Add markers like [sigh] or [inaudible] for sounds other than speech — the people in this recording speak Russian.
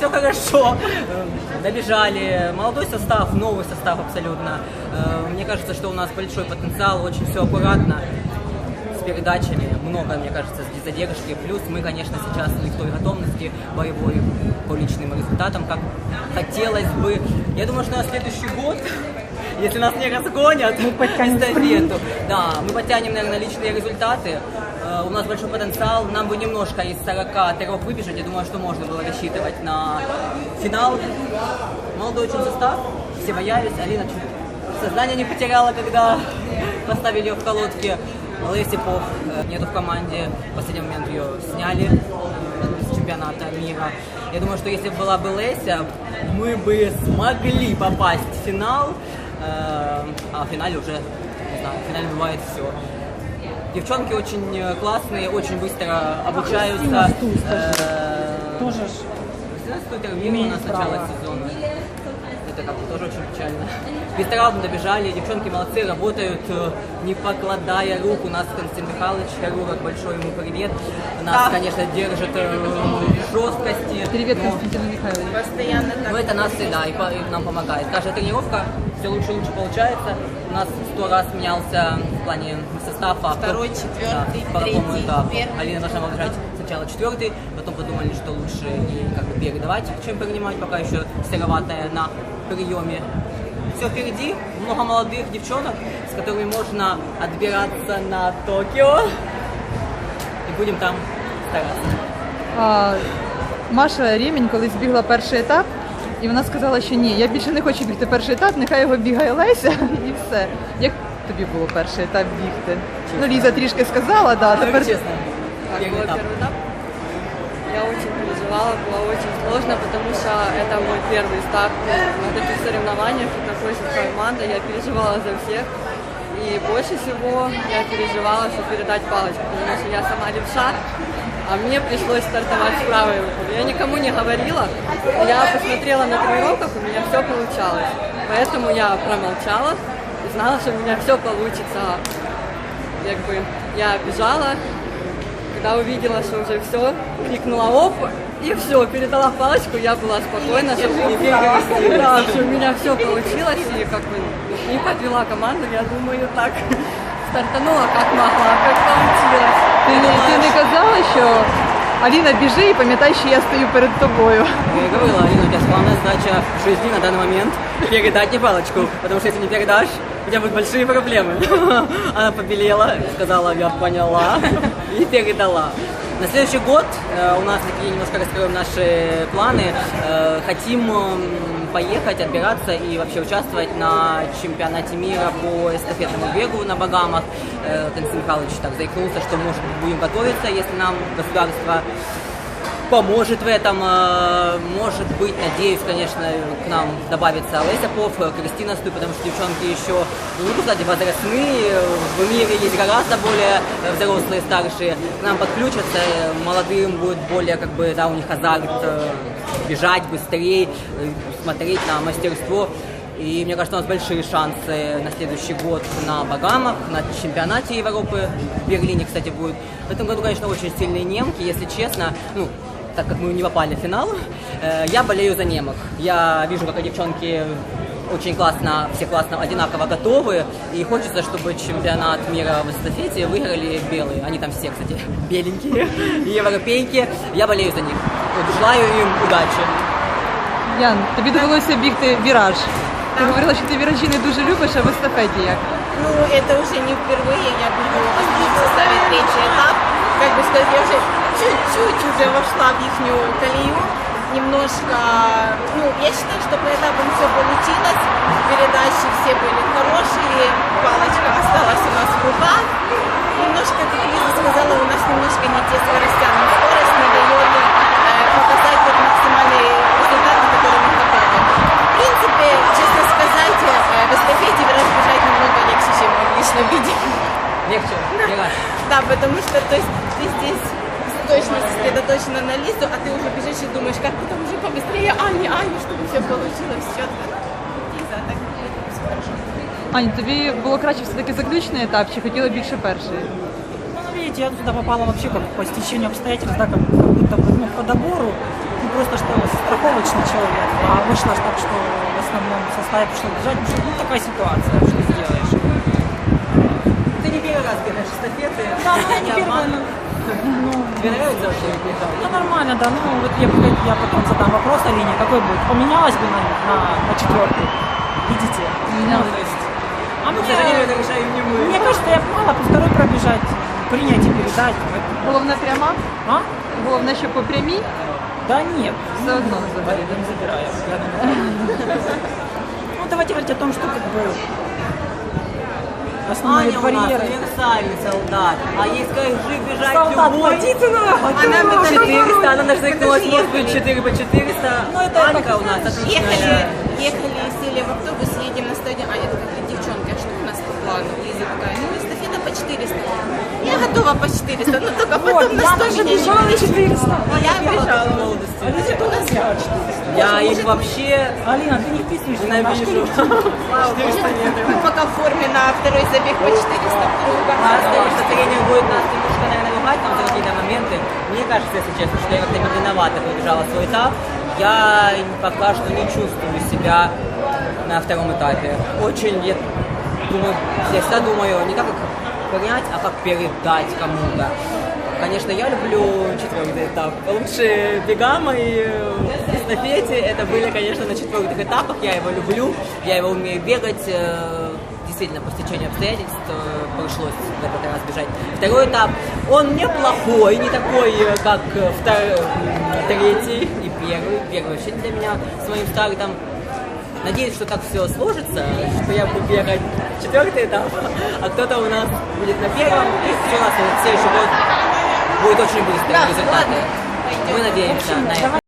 все хорошо. Э, Добежали. Молодой состав, новый состав абсолютно. Э, Мне кажется, что у нас большой потенциал, очень все аккуратно с передачами, много, мне кажется, задержки. Плюс мы, конечно, сейчас не в той готовности боевой по личным результатам, как хотелось бы. Я думаю, что на следующий год, если нас не разгонят, мы подтянем эстафету. Да, мы подтянем, наверное, личные результаты. У нас большой потенциал. Нам бы немножко из 43 выбежать. Я думаю, что можно было рассчитывать на финал. Молодой очень состав. Все боялись. Алина чуть сознание не потеряла, когда поставили ее в колодке. Лесипов э, нету в команде. В последний момент ее сняли э, с чемпионата мира. Я думаю, что если бы была бы Леся, мы бы смогли попасть в финал. Э, А в финале уже, не знаю, в финале бывает все. Девчонки очень э, классные, очень быстро обучаются. Э, Тоже Стутер у Имеет нас начало сезона. Это как тоже очень печально. Быстро добежали, девчонки молодцы, работают, э, не покладая рук. У нас Константин Михайлович, хирург, большой ему привет. Нас, конечно, держит э, жесткости. Привет, но- Константин Михайлович. Постоянно так. но это нас и да, и, по- и нам помогает. Каждая тренировка все лучше и лучше получается. У нас сто раз менялся в плане состава. Второй, четвертый, какому третий, первый. Алина должна была бежать сначала четвертый, потом подумали, что лучше и как бы передавать, чем принимать, пока еще сероватая на приеме. Все впереди, много молодых девчонок, с которыми можно отбираться на Токио. И будем там стараться. А, Маша Рємінь колись бігла перший етап, і вона сказала, що ні, я більше не хочу бігти перший етап, нехай його бігає Леся [laughs] і все. Як тобі було перший етап бігти? Ну, Ліза трішки сказала, да, Ну, тепер честно, Как первый было этап. Переживала, было очень сложно, потому что это мой первый старт на таких соревнованиях, и такой со команда, я переживала за всех. И больше всего я переживала, что передать палочку, потому что я сама левша, а мне пришлось стартовать с правой рукой. Я никому не говорила, я посмотрела на тренировках, у меня все получалось. Поэтому я промолчала знала, что у меня все получится. Как бы я бежала, когда увидела, что уже все, крикнула оп, и все, передала палочку, я была спокойна, что, да, что у меня все получилось, и как бы не подвела команду, я думаю, так [laughs] стартанула как могла, как получилось. ти, не- ти не казала, що Аліна біжи і пам'ятай, що я стою перед тобою. Я и говорила, Алина, у тебя главная задача в жизни на данный момент [laughs] передать мне палочку, потому что если не передашь, у тебя будут большие проблемы. [laughs] Она побелела, сказала, я поняла, и передала. На следующий год э, у нас такие немножко раскроем наши планы. Э, хотим поехать, отбираться и вообще участвовать на чемпионате мира по эстафетному бегу на Багамах. Э, Константин Михайлович так заикнулся, что может быть будем готовиться, если нам государство поможет в этом. э, Может быть, надеюсь, конечно, к нам добавится Олеся Пов, э, Кристина Стуй, потому что девчонки еще, ну, сказать, возрастные, в мире есть гораздо более э, взрослые, старшие. К нам подключатся, э, молодым будет более, как бы, да, у них азарт э, бежать быстрее, э, смотреть на мастерство. И мне кажется, у нас большие шансы на следующий год на Багамах, на чемпионате Европы. В Берлине, кстати, будет. В этом году, конечно, очень сильные немки, если честно. Ну, так как мы не попали в финал, э, я болею за немок. Я вижу, как девчонки очень классно, все классно, одинаково готовы. И хочется, чтобы чемпионат мира в эстафете выиграли белые. Они там все, кстати, [laughs] беленькие, европейки. Я болею за них. Вот, желаю им удачи. Ян, тобі довелося бігти віраж. Ти говорила, що ти віражі не дуже любиш, а в естафеті як? Ну, это уже не впервые, я бегу в основном составе третий этап. Как бы сказать, я уже чуть-чуть уже вошла в их колею. Немножко, ну, я считаю, что по этапам все получилось. Передачи все были хорошие, палочка осталась у нас в руках. Немножко, как Лиза сказала, у нас немножко не те скоростя, нам скорость не дает э, показать тот максимальный результат, на который мы готовы. В принципе, честно сказать, э, в эстафете вираж бежать намного легче, чем в личном виде. Легче, Мираж. Да, потому что то есть, ты здесь точно сосредоточена на листу, а ты уже бежишь и думаешь, как бы там уже побыстрее, Ани, Ани, чтобы все получилось четко. Лиза, так все хорошо. Ань, тобі було краще все-таки заключний етап, чи хотіла більше перший? Ну, видите, я туда попала вообще как по стечению обстоятельств, да, как, как будто бы, ну, по добору. просто что страховочный человек, а вышло ж так, что в основном составе пришлось бежать, потому что ну, такая ситуация, что сделаешь. Ты не первый раз бегаешь эстафеты. Да, ну, я не Я первая, обман- ну, Тебе нравится вообще ну, нормально, да, ну, вот я, я потом задам вопрос Алине, какой будет, поменялась бы на, на, на четвертый, видите? Ну, то есть, а Ну, это мне, решаем не мы. мне кажется, я мало по второй пробежать, принять и передать, Головна пряма, а? головне, що по прямій, Да нет, все одно заберете. не забираю. я думаю. Ну, давайте говорить о том, что как бы основные Аня у нас барьеры. универсальный солдат. А ей скажи бежать Солдат, любой... на Она на 400, она даже заикнулась, может быть, 4 по 400. Ну, это Анька как- у нас Ехали, отличная. ехали, сели в автобус, едем на стадион. Аня такая, девчонки, а что у нас по плану? По 400. Я готова по 400, но только Вот, потом на я 100 тоже меня не бежала увидишь. 400. Я бежала. молодости. А у нас я 400. Я их вообще Алина, ты не вписываешься в ненавижу. коллектив. Вау, мы пока в форме на второй забег по 400. Нас, конечно, тренер будет нас немножко, наверное, ругать там за какие-то моменты. Мне кажется, если честно, что я как-то медленновато пробежала свой этап. Я пока что не чувствую себя на втором этапе. Очень, я думаю, я всегда думаю не так, как понять, а как передать кому-то. Конечно, я люблю четвертый этап. Лучшие бега мои в эстафете, это были, конечно, на четвертых этапах. Я его люблю, я его умею бегать. э, Действительно, по стечению обстоятельств э, пришлось в этот раз бежать. Второй этап, он неплохой, не такой, э, как э, втор- м, третий и первый. Первый вообще для меня с моим стартом Надеюсь, что так все сложится, что я буду бегать четвертый этап, а кто-то у нас будет на первом, и все у нас в следующий год будет очень быстрый результат. Мы надеемся на это.